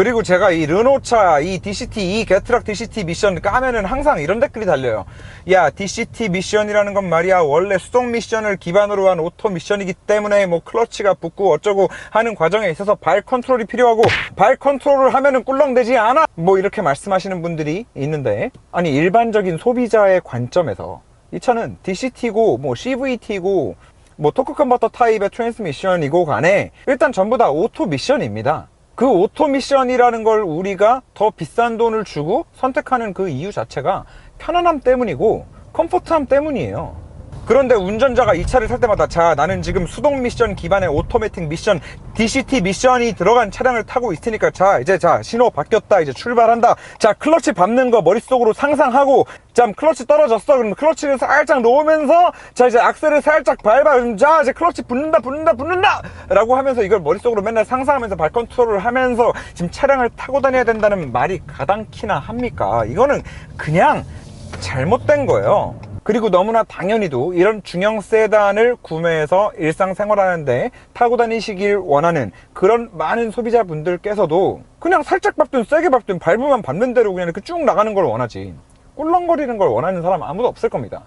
그리고 제가 이 르노차, 이 DCT, 이 게트락 DCT 미션 까면은 항상 이런 댓글이 달려요. 야, DCT 미션이라는 건 말이야, 원래 수동 미션을 기반으로 한 오토 미션이기 때문에 뭐 클러치가 붙고 어쩌고 하는 과정에 있어서 발 컨트롤이 필요하고 발 컨트롤을 하면은 꿀렁대지 않아! 뭐 이렇게 말씀하시는 분들이 있는데, 아니, 일반적인 소비자의 관점에서 이 차는 DCT고, 뭐 CVT고, 뭐 토크 컨버터 타입의 트랜스미션이고 간에 일단 전부 다 오토 미션입니다. 그 오토 미션이라는 걸 우리가 더 비싼 돈을 주고 선택하는 그 이유 자체가 편안함 때문이고 컴포트함 때문이에요. 그런데 운전자가 이 차를 살 때마다 자 나는 지금 수동 미션 기반의 오토매틱 미션 DCT 미션이 들어간 차량을 타고 있으니까 자 이제 자 신호 바뀌었다 이제 출발한다. 자 클러치 밟는 거 머릿속으로 상상하고 자 클러치 떨어졌어. 그럼 클러치를 살짝 놓으면서 자 이제 악셀을 살짝 밟아. 그럼 자 이제 클러치 붙는다 붙는다 붙는다! 라고 하면서 이걸 머릿속으로 맨날 상상하면서 발 컨트롤을 하면서 지금 차량을 타고 다녀야 된다는 말이 가당키나 합니까? 이거는 그냥 잘못된 거예요. 그리고 너무나 당연히도 이런 중형 세단을 구매해서 일상생활하는데 타고 다니시길 원하는 그런 많은 소비자분들께서도 그냥 살짝 밟든 세게 밟든 밟으면 밟는 대로 그냥 이렇게 쭉 나가는 걸 원하지 꿀렁거리는 걸 원하는 사람 아무도 없을 겁니다.